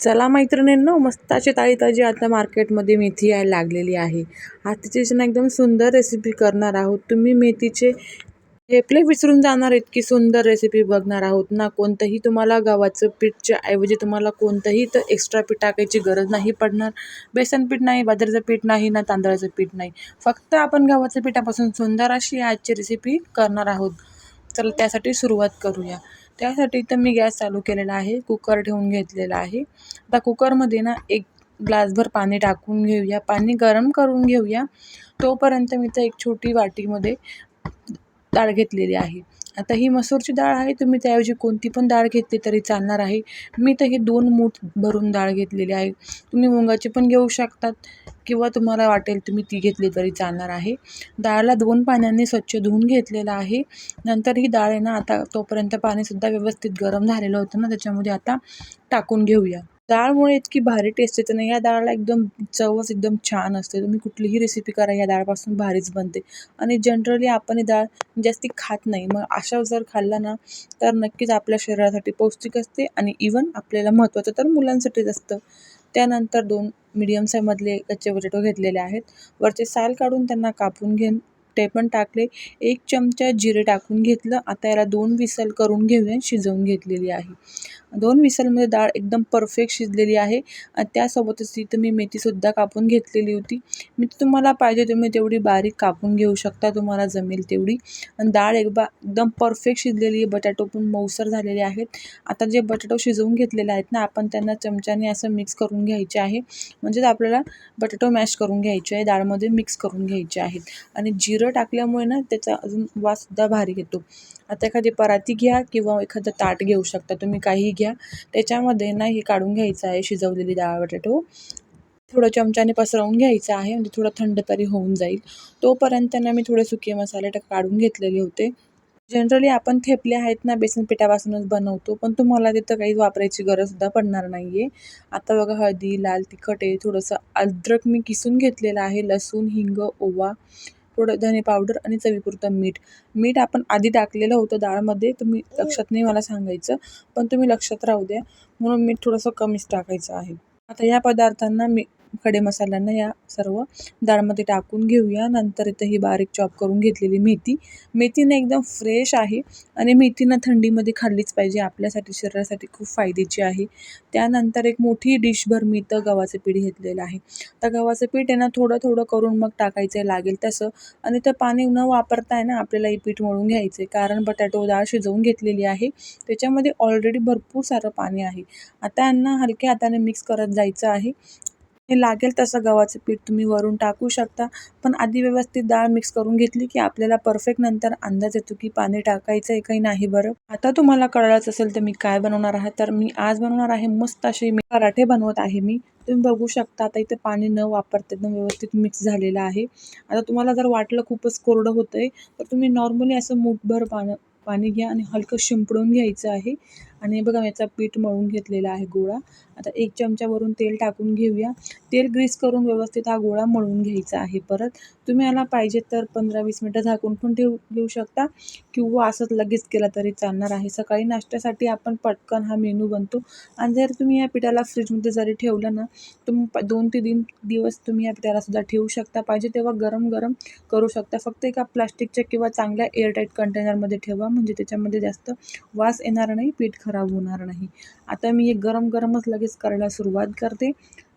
चला मैत्रिणींनो मस्त अशी ताजी ताजी आता मार्केटमध्ये मेथी यायला लागलेली आहे. आजची ना एकदम सुंदर रेसिपी करणार आहोत. तुम्ही मेथीचे हेपले विसरून जाणार इतकी सुंदर रेसिपी बघणार आहोत ना? कोणतंही तुम्हाला गव्हाचं पीठच्या ऐवजी तुम्हाला कोणतंही तर एक्स्ट्रा पीठ टाकायची गरज नाही पडणार. बेसन पीठ नाही बाजरीचं पीठ नाही ना तांदळाचं पीठ नाही. फक्त आपण गव्हाचं पिठापासून सुंदर अशी आजची रेसिपी करणार आहोत. चला त्यासाठी सुरुवात करूया. त्यासाठी तर मी गॅस चालू केलेला आहे कुकर ठेवून घेतलेला आहे. आता कुकरमध्ये ना एक ग्लासभर पाणी टाकून घेऊया पाणी गरम करून घेऊया. तोपर्यंत मी तर एक छोटी वाटीमध्ये डाळ घेतलेली आहे. आता ही मसूरची डाळ आहे तुम्ही त्याऐवजी कोणती पण डाळ घेतली तरी चालणार आहे. मी तर ही दोन मूठ भरून डाळ घेतलेली आहे. तुम्ही मुगाची पण घेऊ शकतात किंवा तुम्हाला वाटेल तुम्ही ती घेतली तरी चालणार आहे. डाळला दोन पाण्याने स्वच्छ धुवून घेतलेलं आहे. नंतर ही डाळ आहे ना आता तोपर्यंत पाणीसुद्धा व्यवस्थित गरम झालेलं होतं ना त्याच्यामध्ये आता टाकून घेऊया. डाळमुळे इतकी भारी टेस्ट येते ना या डाळला एकदम चवच एकदम छान असते. तुम्ही कुठलीही रेसिपी करा या डाळपासून भारीच बनते. आणि जनरली आपण ही डाळ जास्ती खात नाही. मग अशा जर खाल्ला ना तर नक्कीच आपल्या शरीरासाठी पौष्टिक असते आणि इवन आपल्याला महत्त्वाचं तर मुलांसाठीच असतं. त्यानंतर दोन मीडियम साईजमधले कच्चे बटाटो घेतलेले आहेत. वरचे साल काढून त्यांना कापून घेऊन ते पण टाकले. एक चमचा जिरे टाकून घेतलं. आता याला दोन विसल करून घेऊया. शिजवून घेतलेली आहे. दोन विसलमध्ये डाळ एकदम परफेक्ट शिजलेली आहे. आणि त्यासोबतच तिथं मी मेथीसुद्धा कापून घेतलेली होती. मी तुम्हाला पाहिजे तुम्ही तेवढी बारीक कापून घेऊ शकता तुम्हाला जमेल तेवढी. आणि डाळ एकदा एकदम परफेक्ट शिजलेली आहे. बटाटो पण मऊसर झालेले आहेत. आता जे बटाटो शिजवून घेतलेले आहेत ना आपण त्यांना चमच्याने असं मिक्स करून घ्यायचे आहे. म्हणजेच आपल्याला बटाटो मॅश करून घ्यायचे आहे. डाळमध्ये मिक्स करून घ्यायचे आहेत. आणि जिरं टाकल्यामुळे ना त्याचा अजून वाससुद्धा भारी येतो. आता एखादी पराती घ्या किंवा एखादं ताट घेऊ शकता तुम्ही काहीही घ्या. त्याच्यामध्ये ना हे काढून घ्यायचं आहे शिजवलेली डाळ बटाटो. थोडं चमच्याने पसरवून घ्यायचं आहे म्हणजे थोडं थंड तरी होऊन जाईल. तोपर्यंत ना मी थोडे सुके मसाले काढून घेतलेले होते. जनरली आपण थेपले आहेत ना बेसन पिठापासूनच बनवतो पण तुम्हाला तिथं काही वापरायची गरजसुद्धा पडणार नाही आहे आता बघा हळदी लाल तिखट आहे थोडंसं अद्रक मी किसून घेतलेलं आहे लसूण हिंग ओवा. थोडं धने पावडर आणि चवीपुरतं मीठ. मीठ आपण आधी टाकलेलं होतं डाळमध्ये तुम्ही लक्षात नाही मला सांगायचं पण तुम्ही लक्षात राहू द्या. म्हणून मीठ थोडंसं कमीच टाकायचं आहे. आता या पदार्थांना मी खडे मसाल्यांना या सर्व डाळमध्ये टाकून घेऊया. नंतर इथं ही बारीक चॉप करून घेतलेली मेथी. मेथीनं एकदम फ्रेश आहे आणि मेथीनं थंडीमध्ये खाल्लीच पाहिजे. आपल्यासाठी शरीरासाठी खूप फायद्याची आहे. त्यानंतर एक मोठी डिशभर मी इथं गव्हाचं पीठ घेतलेलं आहे. तर गव्हाचं पीठ आहे ना थोडं थोडं करून मग टाकायचं लागेल तसं. आणि तर पाणी न वापरता आहे ना आपल्याला हे पीठ मळून घ्यायचं आहे कारण बटाटो डाळ शिजवून घेतलेली आहे. त्याच्यामध्ये ऑलरेडी भरपूर सारं पाणी आहे. आता यांना हलक्या हाताने मिक्स करत जायचं आहे. हे लागेल तसं गव्हाचं पीठ तुम्ही वरून टाकू शकता. पण आधी व्यवस्थित डाळ मिक्स करून घेतली की आपल्याला परफेक्ट नंतर अंदाज येतो की पाणी टाकायचं आहे काही नाही बरं. आता तुम्हाला कळलंच असेल तर मी काय बनवणार आहे. तर मी आज बनवणार आहे मस्त असे मी पराठे बनवत आहे मी. तुम्ही बघू शकता आता इथे पाणी न वापरता एकदम व्यवस्थित मिक्स झालेलं आहे. आता तुम्हाला जर वाटलं खूपच कोरडं होतं आहे तर तुम्ही नॉर्मली असं मूठभर पानं पाणी घ्या आणि हलकं शिंपडून घ्यायचं आहे. आणि बघा याचा पीठ मळून घेतलेला आहे गोळा. आता एक चमच्यावरून तेल टाकून घेऊया. तेल ग्रीस करून व्यवस्थित हा गोळा मळून घ्यायचा आहे परत. तुम्ही याला पाहिजे तर पंधरा वीस मिनटं झाकून पण ठेवू घेऊ शकता. किंवा असंच लगेच केला तरी चालणार आहे. सकाळी नाश्त्यासाठी आपण पटकन हा मेनू बनतो. आणि जर तुम्ही या पिठाला फ्रीजमध्ये जरी ठेवलं ना तुम्ही दोन ते तीन दिवस तुम्ही या पिठाला सुद्धा ठेवू शकता. पाहिजे तेव्हा गरम गरम करू शकता. फक्त एका प्लास्टिकच्या किंवा चांगल्या एअरटाईट कंटेनरमध्ये ठेवा. म्हणजे त्याच्यामध्ये जास्त वास येणार नाही. पीठ खराब होणार नाही. आता मी हे गरम गरमच लगेच करायला सुरुवात करते.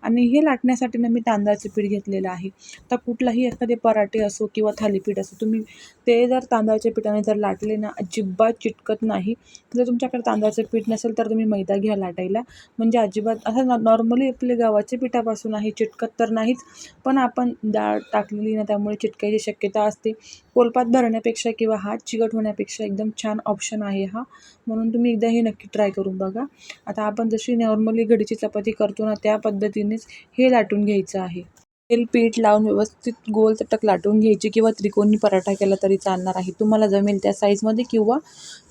आणि हे लाटण्यासाठी ना मी तांदळाचं पीठ घेतलेलं आहे. तर कुठलाही एखादे पराठे असो किंवा थालीपीठ असो तुम्ही ते जर तांदळाच्या पिठाने जर लाटले ना अजिबात चिटकत नाही. जर तुमच्याकडे तांदळाचं पीठ नसेल तर तुम्ही मैदा घ्या लाटायला. म्हणजे अजिबात असं नॉर्मली आपले गव्हाच्या पिठापासून आहे चिटकत तर नाहीच. पण आपण डाळ टाकलेली ना त्यामुळे चिटकायची शक्यता असते. कोलपात भरण्यापेक्षा किंवा हात चिकट होण्यापेक्षा एकदम छान ऑप्शन आहे हा. म्हणून तुम्ही एकदा हे नक्की ट्राय करून बघा. आता आपण जशी नॉर्मली घडीची चपाती करतो ना त्या पद्धतीनेच हे लाटून घ्यायचं आहे. तेल पीठ लावून व्यवस्थित गोल चटक लाटून घ्यायची किंवा त्रिकोणी पराठा केला तरी चालणार आहे. तुम्हाला जमेल त्या साईजमध्ये किंवा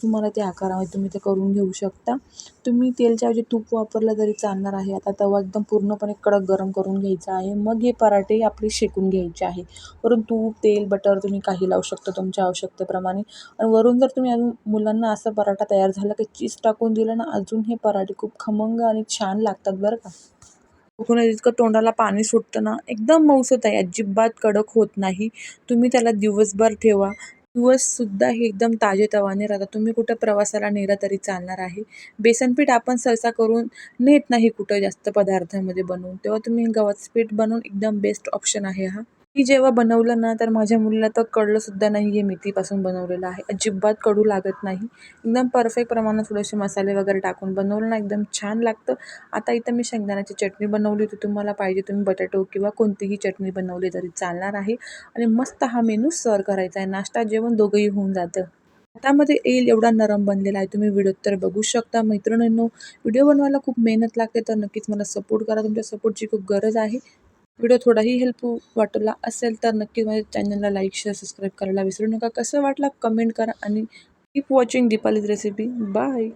तुम्हाला त्या आकारामध्ये तुम्ही ते करून घेऊ शकता. तुम्ही तेलच्या ऐवजी तूप वापरलं तरी चालणार आहे. आता तवा एकदम पूर्णपणे कडक गरम करून घ्यायचा आहे. मग हे पराठे आपले शेकून घ्यायचे आहे. वरून तूप तेल बटर तुम्ही काही लावू शकता तुमच्या आवश्यकतेप्रमाणे. आणि वरून जर तुम्ही अजून मुलांना असा पराठा तयार झाला की चीज टाकून दिलं ना अजून हे पराठे खूप खमंग आणि छान लागतात बरं का. बघून इतकं तोंडाला पाणी सुटतं ना एकदम मऊसूत आहे अजिबात कडक होत नाही. तुम्ही त्याला दिवसभर ठेवा. दिवससुद्धा हे एकदम ताजेतवाने राहतात. तुम्ही कुठं प्रवासाला नेलं तरी चालणार आहे. बेसनपीठ आपण सहसा करून नेत नाही कुठं जास्त पदार्थामध्ये बनवून. तेव्हा तुम्ही गव्हाचं पीठ बनवून एकदम बेस्ट ऑप्शन आहे हा. मी जेव्हा बनवलं ना तर माझ्या मुलीला तर कळलंसुद्धा नाही हे मेथीपासून बनवलेलं आहे. अजिबात कडू लागत नाही. एकदम परफेक्ट प्रमाणात थोडेसे मसाले वगैरे टाकून बनवलं ना एकदम छान लागतं. आता इथं मी शेंगदाण्याची चटणी बनवली होती. तुम्हाला पाहिजे तुम्ही बटाटो किंवा कोणतीही चटणी बनवली तरी चालणार आहे. आणि मस्त हा मेनू सर्व करायचा आहे. नाश्ता जेवण दोघंही होऊन जातं. हातामध्ये येईल एवढा नरम बनलेला आहे. तुम्ही व्हिडिओत तर बघू शकता. मैत्रिणींनो व्हिडिओ बनवायला खूप मेहनत लागते तर नक्कीच मला सपोर्ट करा. तुमच्या सपोर्टची खूप गरज आहे. व्हिडिओ थोडाही हेल्प वाटला असेल तर नक्की माझ्या चॅनलला लाईक शेअर सबस्क्राईब करायला विसरू नका. कसं वाटला कमेंट करा आणि keep watching Deepali's recipe bye